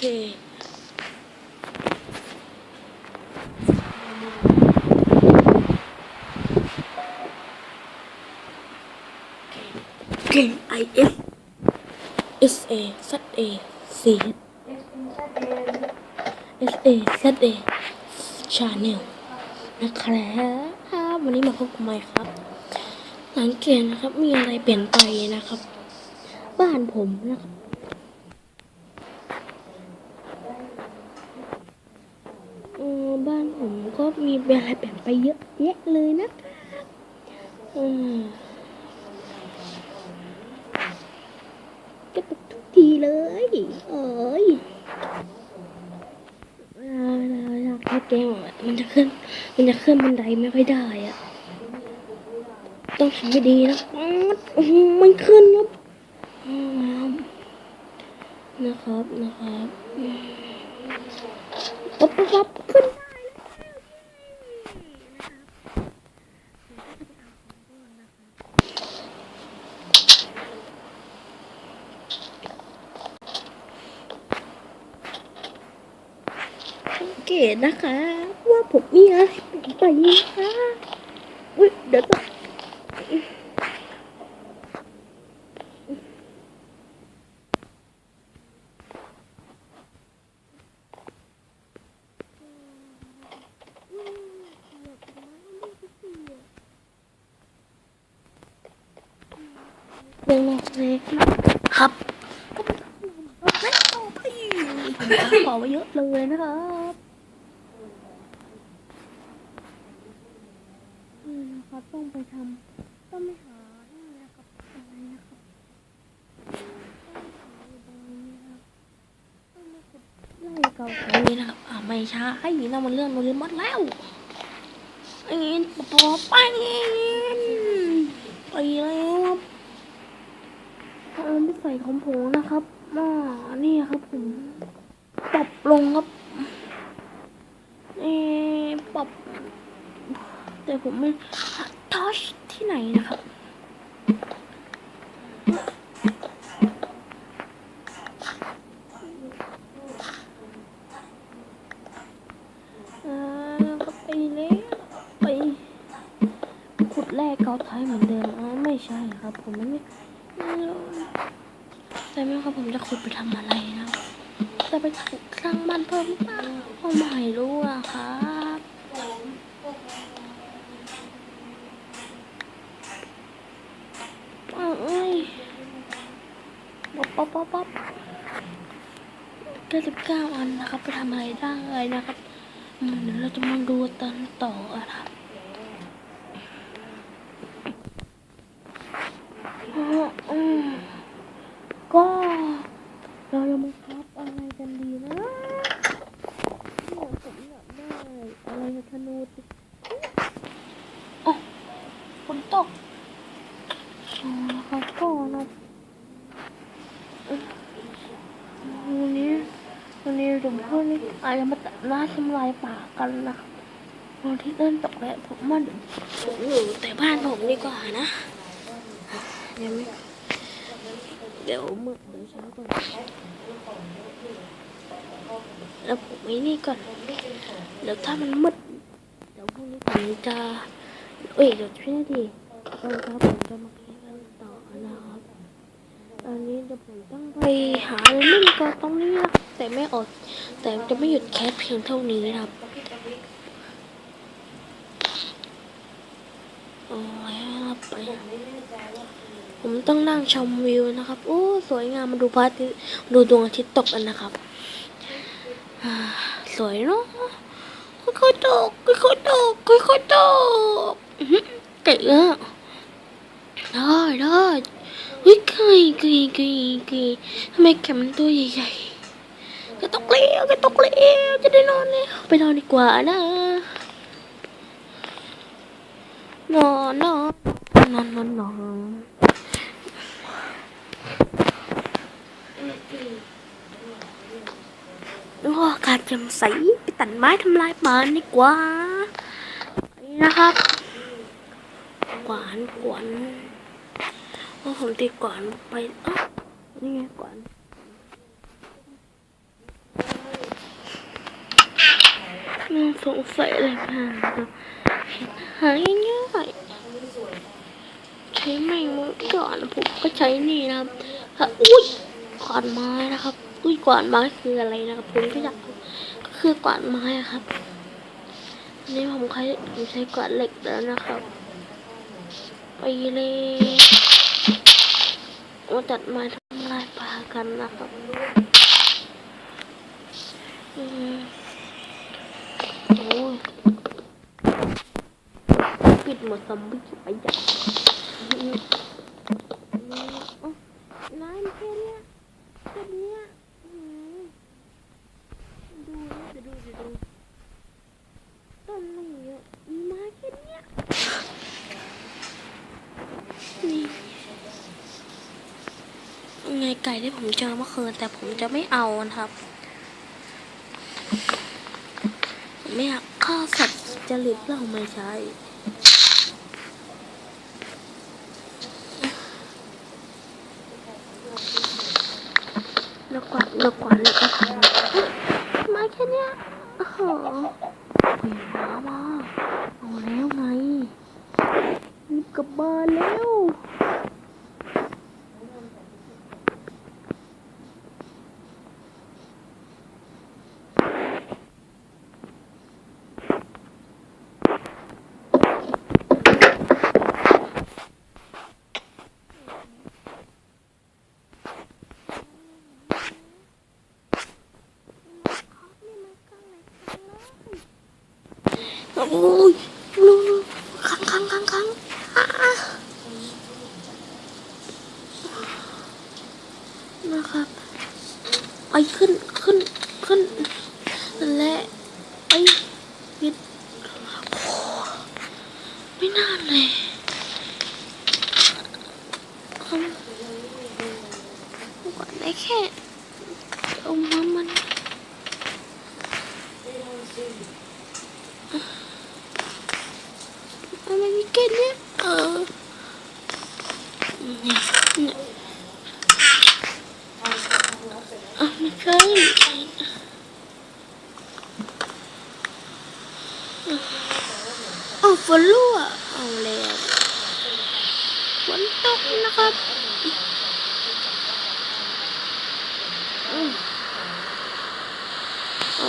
เค K I F S A Z A C S A Z A Channel นะครับวันนี้มาพบกับไมค์ครับ สังเกตนะครับมีอะไรเปลี่ยนไปนะครับ บ้านผมนะครับเออบ้านผ มก็มีอะไรเปลี่ยนไปเยอะแยะเลยนะครับอืมก็ทุกทีเลยเอ้ยเวลาเวลาอยากให้แกล้งอะมันจะขึ้น มันจะขึ้นบันไดไม่ค่อยได้อะต้องทำให้ดีนะมันขึ้นครับนะครับ นะครับอืมปั๊บปั๊บปั๊บขึ้นได้แล้วสัง เห็นะคะ ว่าผมมีอะไรเปลี่ยนไปนะคะ อุ้ยเดี๋ยวต้อง เป็นเล็กครับไม่เอาไปขอมาเยอะเลยนะครับนี่นะครับ ต้องไปทำต้องไปหานี่นะครับอะไรนะครับต้องไปขุดไล่เก่าของนี้นะครับอ่าไม่ใช่ไอ้นี่นะมันเรื่องโนเรมอนแล้วไอ้นี่ปอไปไปแล้วครับเอาไม่ใส่ของผมนะครับอ่านี่ครับผมปรับลงครับเออปรับ แต่ผมไม่ทัชที่ไหนนะครับอ่าก็ไปเลยไปขุดแร่เกาไทยเหมือนเดิมอ๋อไม่ใช่ครับ ผมไม่ไม่รู้แต่ไม่ครับผมจะขุดไปทำอะไรนะ จะไปขุดสร้างบ้านเพิ่มเปล่าผมไม่รู้อะครับเอ้ย ป๊อปป๊อปป๊อปได้สิบเก้าอันนะครับ ไปทำอะไรได้นะครับเดี๋ยวเราจะมาดูตอนต่ออะครับ อืมก็เราจะมาครับอะไรกันดีนะเนี่ยผมอยากได้อะไรนะธนูติอ๋อฝนตกอ๋อครับก็นะวันนี้วันนี้เดี๋ยวพวกนี้ อาจจะมาตัดหน้าทำลายป่ากันนะครับตอนที่เล่นตกแล้วผมมาผมอยู่แต่บ้านผมดีกว่านะยังไม่เดี๋ยวมืดเดี๋ยวเช้าก่อนแล้วผมไอ้นี่ก่อนเดี๋ยวถ้ามันมืดเดี๋ยวพรุ่งนี้ผมจะเอ้ยเดี๋ยวช่วยดีตอนเช้าผมจะมาเล่นกันต่อนะครับตอนนี้เดี๋ยวผมต้องไปหาเล่นก่อนตรงนี้นะ แต่ไม่อดแต่จะไม่หยุดแคสเพียงเท่านี้นะครับโอ้ยครับไป ผมต้องนั่งชมวิวนะครับ โอ้ สวยงามมาดูพระอาทิตย์ดูดวงอาทิตย์ตกกันนะครับ สวยเนาะค่อยๆตกค่อยๆตกค่อยๆตกเก๋อะได้ได้เฮ้ยไก่ไก่ไก่ไก่ทำไมแกมันตัวใหญ่ๆ ก็ตกเลี้ยวก็ตกเลี้ยวจะได้นอนแล้วไปนอนดีกว่านะ นอนนอนนอนนอนนอนโอ้อากาศแจ่มใสไปตัดไม้ทำลายป่าดีกว่านี่นะครับกวานกวนโอ้ผมตีกวานไปอ้านี่ไงกวาน สงสัยอะไรมาครับหาง่ายๆใช้ไม้มือก่อนผมก็ใช้นี่นะครับอุ้ยกวาดไม้นะครับ อุ้ยกวาดไม้คืออะไรนะครับผมก็อยากก็คือกวาดไม้ครับนนี้ผมใช้ผมใช้กวาดเหล็กแล้วนะครับ ไปเลยมาตัดไม้ทำลายป่ากันนะครับ อืมโอ้ย ปิดหมดซอมบี้ไปจ้ะอืมเอ้านายมันแค่เนี้ยแค่เนี้ยดูนะเดี๋ยวดูเดี๋ยวดูต้นอะไรเยอะมีไม้แค่เนี้ยนี่ไงไก่ที่ผมเจอเมื่อคืนแต่ผมจะไม่เอานะครับไม่อยากฆ่าสัตว์จริตเราไม่ใช่ แล้ว กวาดแล้วกวาดแล้วก็ทำมาแค่เนี้ยโอ้โหเวียนมามาเอาแล้วไงรีบกลับบ้านแล้ว โอ้ยลู คังคังคังคังอ่านะครับไปขึ้นขึ้นขึ้นและไปปิดโอ้ไม่น่าเลยก่อนได้แค่เอามามันอ แค่เนี้ยเออเนี่เนี่ยไม่ใช่อ้าวฝนรั่วเอาแล้วฝนตกนะครับ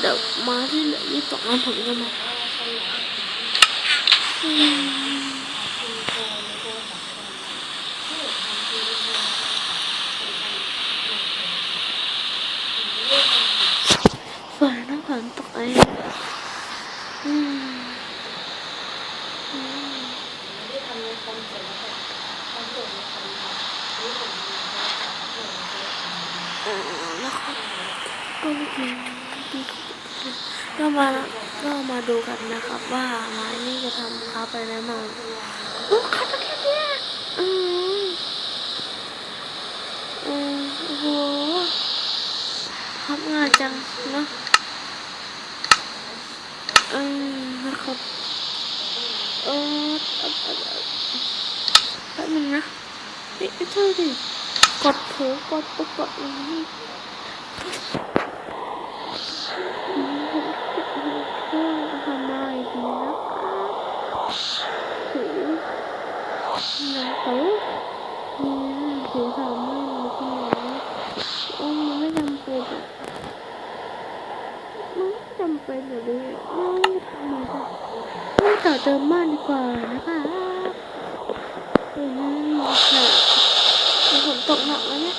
เดี๋ยวมาที่เหลือยี่สิบสองอันผมจะมา อืมฝนน้ำฝนตกเก็มาก็มาดูกันนะครับ ว่าไม้นี่จะทำค้าไปได้มั้งโอ้ค้าไปแค่เนี้ยอืมอืมโอ้โหครับง่ายจังเนอะอืมนะครับเออแป๊บนึงนะเฮ้ยเธอดิกดถูกดปุ๊บกดอย่างนี้อืมผมจะทำอะไรดีนะครับถือนะครับอืมถือสามไม่รู้ที่ไหนโอ้มันไม่จำเป็นอะ มันไม่จำ เป็นอยู่ดีไม่ทำไมคะไม่ต่อเติมบ้านดีกว่านะคะอืมค่ะมีฝนตกหนักแล้วเนี่ย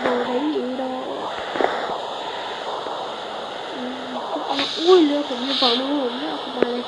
โดได้ยิงโดอืมอุ้ยเรือผมอยู่ฝั่งนู้นผมไม่เอาเข้ามาเลย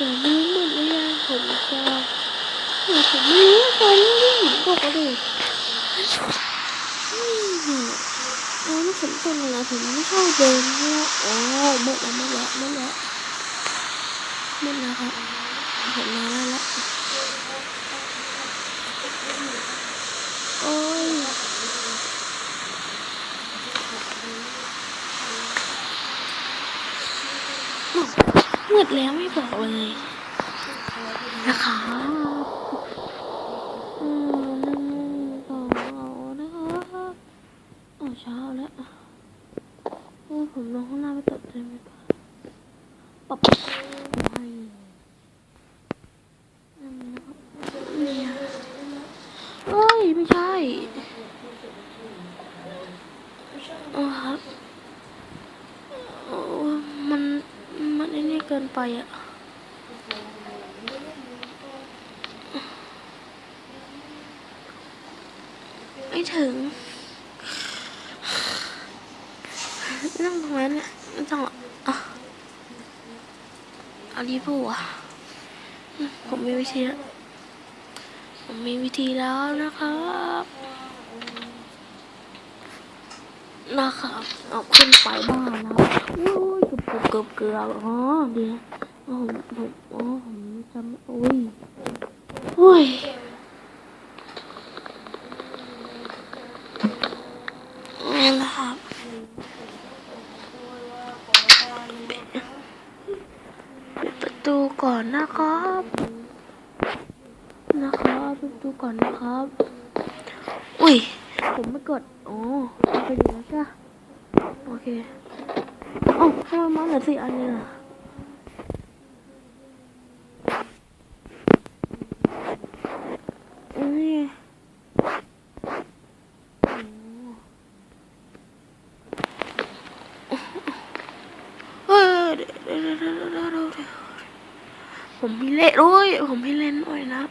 ผมลืมหมดเลยนะผมจะผมไม่รู้ตอนนี้ผมตกเลยตอนนี้ผมตกแล้วผมไม่ชอบเดินแล้วอ๋อหมดแล้วหม่ละไม่ละไม่ละครับผมมาแล้ว มืดแล้วไม่บอกเลยนะครับ อืมหนึ่งสองเอานะครับอ๋อเช้าแล้วโอ้ยผมลงข้างล่างไปตัดเลยไหมปะปับไม่นั่นนะครับเนี่ยเอ้ย ไม่ใช่อ๋อครับโอ้มัน มันไอ้นี่เกิน ไปอะไม่ถึง นั่งตรงนั้นเนี่ยไม่ต้องหรอกอะเอาดีปูอะผมมีวิธีแล้วผมมีวิธีแล้วนะครับนะครับเอาขึ้นไปบ้านแล้ว โอ้ยเกือบเกือบเกือบอ๋อเดี๋ยวอ๋อผมผมอ๋อผมจำโอ้ยโอ้ยนี่นะครับปิดประตูก่อนนะครับ นะครับปิดประตูก่อนนะครับ อุ้ย ผมไม่กด อ๋อมันเป็นอย่างนั้นใช่ปะโอเค เอ้าทำไมมันเหลือสี่อันเนี่ยนี่เฮ้ยเดี๋ยวเดี๋ยวเดี๋ยวเดี๋ยวเดี๋ยวเดี๋ยวผมมีเล่นด้วย ผมมีเล่นด้วยนะ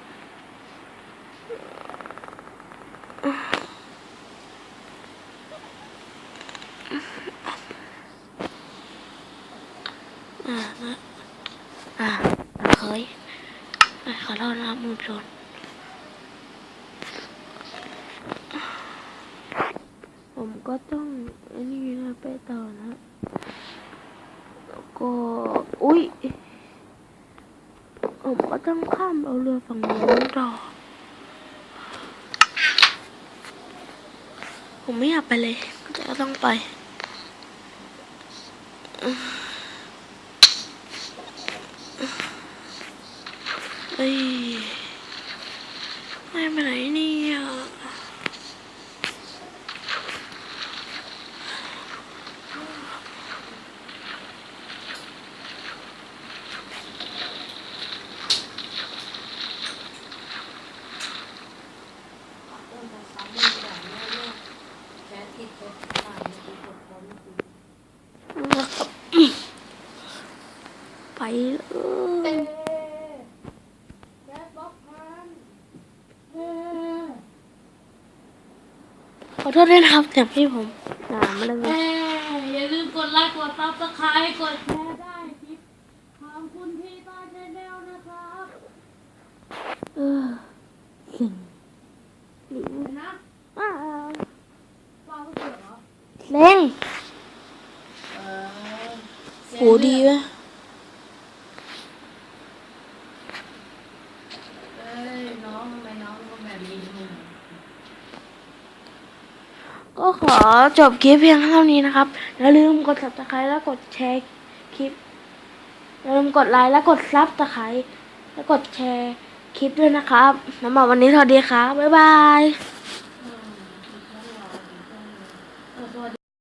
ผมก็ต้องอันนี้นะไปต่อนะแล้วก็อุ้ยผมก็ต้องข้ามเอาเรือฝั่งโน้นต่อผมไม่อยากไปเลยแต่ก็ต้องไปเอ้ยไม่ไปไหนเนี่ยนะครับไปเลยข อโทษด้วยนะครับแต่พี่ผมด่ามาเลยแม่อย่าลืมกดไลค์กดซับสไครต์กดแชร์ได้คลิปของคุณพี่ต้าชาแนลนะครับเออสิ่งหรือนะอ้าวฟังเสียงเหรอเล่งเออโหดีไหม เอ้ยน้องทำไมน้องเป็นแบบนี้ ก็ ขอจบคลิปเพียงเท่านี้นะครับอย่าลืมกด subscribe แล้วกดแชร์คลิปอย่าลืมกดไลค์แล้วกดซับสไคร้แล้วกดแชร์คลิปด้วยนะครับสำหรับวันนี้สวัสดีครับบ๊ายบาย